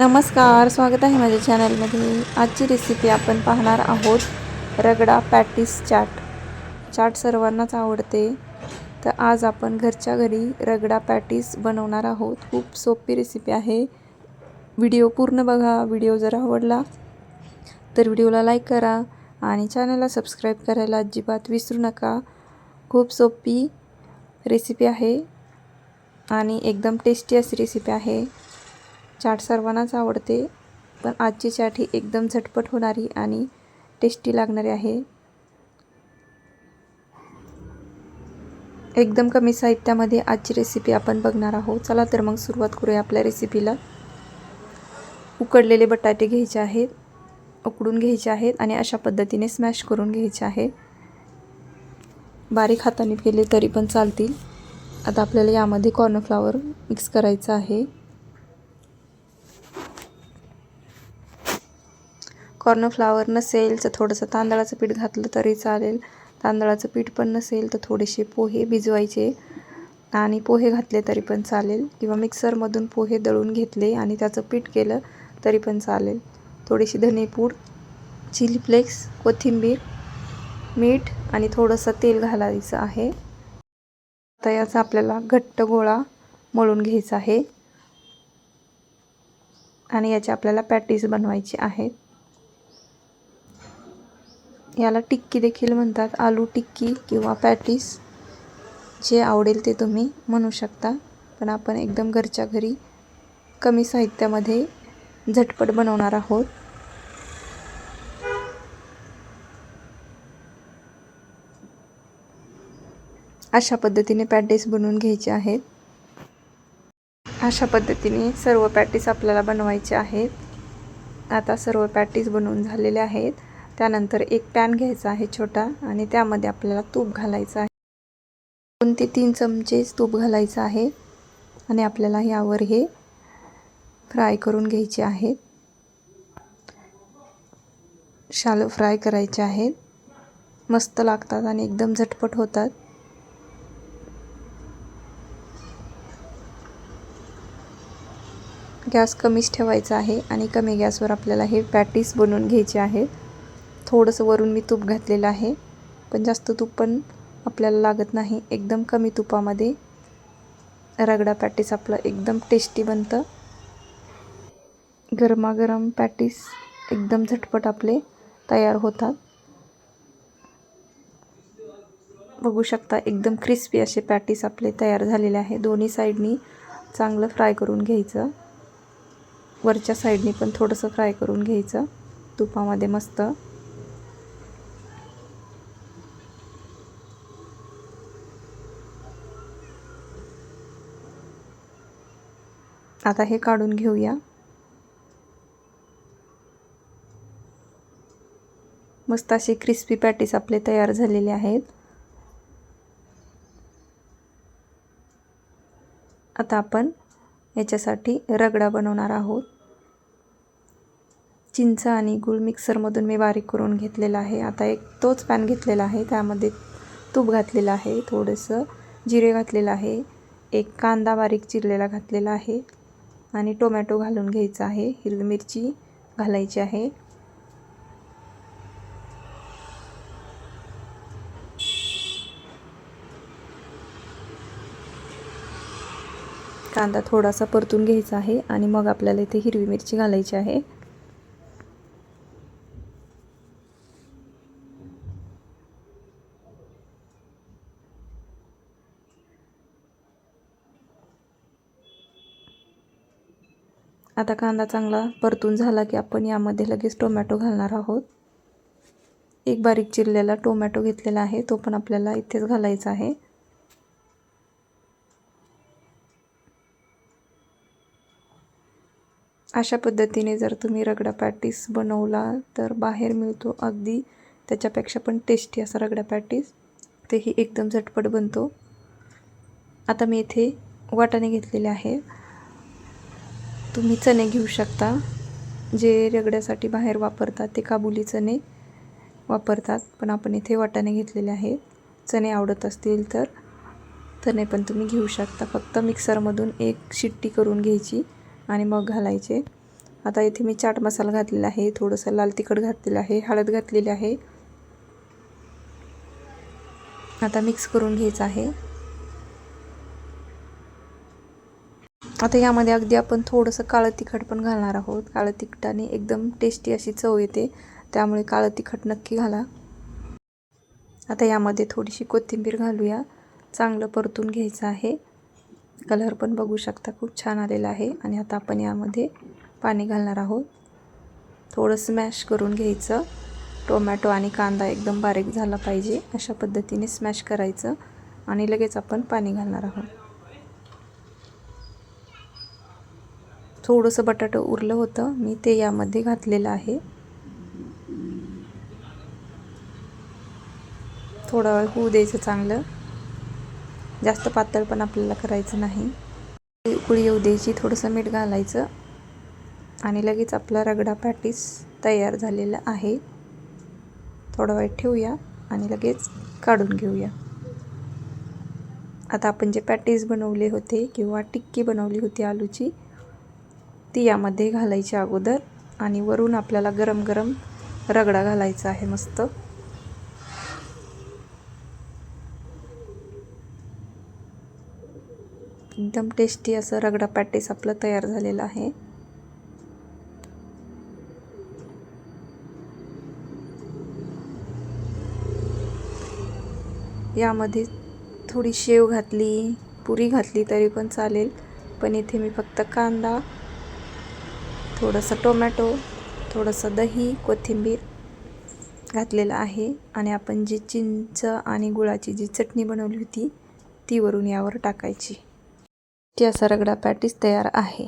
नमस्कार स्वागत आहे माझ्या चॅनलमध्ये आजची रेसिपी आपण पाहणार आहोत रगडा पॅटीस चाट. चाट सर्वांनाच आवडते. तर आज आपण घरच्या घरी रगडा पॅटीस बनवणार आहोत. खूप सोपी रेसिपी आहे. व्हिडिओ पूर्ण बघा. व्हिडिओ जर आवडला तर व्हिडिओला लाईक करा आणि चॅनलला सबस्क्राईब करायला अजिबात विसरू नका. खूप सोपी रेसिपी आहे आणि एकदम टेस्टी अशी रेसिपी आहे. चाट सर्वांनाच आवडते पण आजची चाट ही एकदम झटपट होणारी आणि टेस्टी लागणारी आहे. एकदम कमी साहित्यामध्ये आजची रेसिपी आपण बघणार आहोत. चला तर मग सुरुवात करूया आपल्या रेसिपीला उकडलेले बटाटे घ्यायचे आहेत उकडून घ्यायचे आहेत आणि अशा पद्धतीने स्मॅश करून घ्यायचे आहे. बारीक हाताने केले तरी पण चालतील. आता आपल्याला यामध्ये कॉर्नफ्लावर मिक्स करायचं आहे. कॉर्नफ्लावर नसेल तर थोडंसं तांदळाचं पीठ घातलं तरी चालेल. तांदळाचं पीठ पण नसेल तर थोडेसे पोहे भिजवायचे आणि पोहे घातले तरी पण चालेल. किंवा मिक्सरमधून पोहे दळून घेतले आणि त्याचं पीठ केलं तरी पण चालेल. थोडीशी धनेपूड चिली फ्लेक्स कोथिंबीर मीठ आणि थोडंसं तेल घालायचं आहे. आता याचा आपल्याला घट्ट गोळा मळून घ्यायचा आहे. आणि याचे आपल्याला पॅटीस बनवायचे आहेत. याला टिक्की देखील म्हणतात. आलू टिक्की किंवा पॅटीस. जे आवडेल ते तुम्ही म्हणू शकता. पण आपण एकदम घरच्या घरी कमी साहित्यामध्ये झटपट बनवणार आहोत. अशा पद्धतीने पॅटीस बनवून घ्यायचे आहेत. अशा पद्धतीने सर्व पॅटीस आपल्याला बनवायचे आहेत. आता सर्व पॅटीस बनवून झालेले आहेत. त्यानंतर एक पॅन घ्यायचा आहे छोटा आणि त्यामध्ये आपल्याला तूप घालायचं आहे. दोन ते तीन चमचेच तूप घालायचं आहे आणि आपल्याला यावर हे फ्राय करून घ्यायचे आहेत शालो फ्राय करायचे आहेत मस्त लागतात आणि एकदम झटपट होतात. गॅस कमीच ठेवायचा आहे आणि कमी गॅसवर आपल्याला हे पॅटीस बनवून घ्यायचे आहेत थोडंसं वरून मी तूप घातलेलं आहे पण जास्त तूप पण आपल्याला लागत नाही. एकदम कमी तुपामध्ये रगडा पॅटीस आपलं एकदम टेस्टी बनतं. गरमागरम पॅटीस एकदम झटपट आपले तयार होतात. बघू शकता एकदम क्रिस्पी असे पॅटीस आपले तयार झालेले आहे. दोन्ही साईडनी चांगलं फ्राय करून घ्यायचं. वरच्या साईडनी पण थोडंसं फ्राय करून घ्यायचं. तुपामध्ये मस्त. आता हे काढून घेऊया. मस्त असे क्रिस्पी पॅटीस आपले तयार झालेले आहेत. आता आपण याच्यासाठी रगडा बनवणार आहोत. चिंच आणि गुळ मिक्सरमधून मी बारीक करून घेतलेला आहे. आता एक तोच पॅन घेतलेला आहे. त्यामध्ये तूप घातलेलं आहे. थोडंसं जिरे घातलेलं आहे. एक कांदा बारीक चिरलेला घातलेला आहे. आणि टोमॅटो घालून घ्यायचा आहे. हिरवी मिरची घालायची आहे. कांदा थोडासा परतून घ्यायचा आहे आणि मग आपल्याला इथे हिरवी मिरची घालायची आहे. आता कांदा चांगला परतून झाला की आपण यामध्ये लगेच टोमॅटो घालणार आहोत. एक बारीक चिरलेला टोमॅटो घेतलेला आहे तो पण आपल्याला इथेच घालायचा आहे. अशा पद्धतीने जर तुम्ही रगडा पॅटीस बनवला तर बाहेर मिळतो अगदी त्याच्यापेक्षा पण टेस्टी असा रगडा पॅटीस. तेही एकदम झटपट बनतो. आता मी इथे वाटाणे घेतलेले आहे. तुम्ही चणे घेऊ शकता. जे रगड्यासाठी बाहेर वापरतात ते काबुली चणे वापरतात. पण आपण इथे वाटाणे घेतलेले आहेत चणे आवडत असतील तर चणे पण तुम्ही घेऊ शकता. फक्त मिक्सरमधून एक शिट्टी करून घ्यायची आणि मग घालायचे. आता इथे मी चाट मसाला घातलेला आहे. थोडंसं लाल तिखट घातलेलं आहे. हळद घातलेली आहे. आता मिक्स करून घ्यायचं आहे. आता यामध्ये अगदी आपण थोडंसं काळं तिखट पण घालणार आहोत. काळं तिखटाने एकदम टेस्टी अशी चव येते. त्यामुळे काळं तिखट नक्की घाला. आता यामध्ये थोडीशी कोथिंबीर घालूया. चांगलं परतून घ्यायचं आहे. कलर पण बघू शकता खूप छान आलेला आहे. आणि आता आपण यामध्ये पाणी घालणार आहोत. थोडं स्मॅश करून घ्यायचं. टोमॅटो आणि कांदा एकदम बारीक झाला पाहिजे. अशा पद्धतीने स्मॅश करायचं. आणि लगेच आपण पाणी घालणार आहोत. थोडंसं बटाटं उरलं होतं. मी ते यामध्ये घातलेलं आहे. थोडा वेळ होऊ द्यायचं चांगलं. जास्त पातळ पण आपल्याला करायचं नाही. उकळी येऊ द्यायची थोडंसं मीठ घालायचं. आणि लगेच आपला रगडा पॅटीस तयार झालेला आहे. थोडा वेळ ठेवूया आणि लगेच काढून घेऊया. आता आपण जे पॅटीस बनवले होते किंवा टिक्की बनवली होती आलूची ती यामध्ये घालायची अगोदर आणि वरून आपल्याला गरम गरम रगडा घालायचा आहे मस्त. एकदम टेस्टी असं रगडा पॅटीस आपलं तयार झालेलं आहे. यामध्ये थोडी शेव घातली पुरी घातली तरी पण चालेल पण इथे मी फक्त कांदा थोडंसं टोमॅटो थोडंसं दही कोथिंबीर घातलेलं आहे. आणि आपण जी चिंच आणि गुळाची जी चटणी बनवली होती ती वरून यावर टाकायची. ती असा रगडा पॅटीस तयार आहे.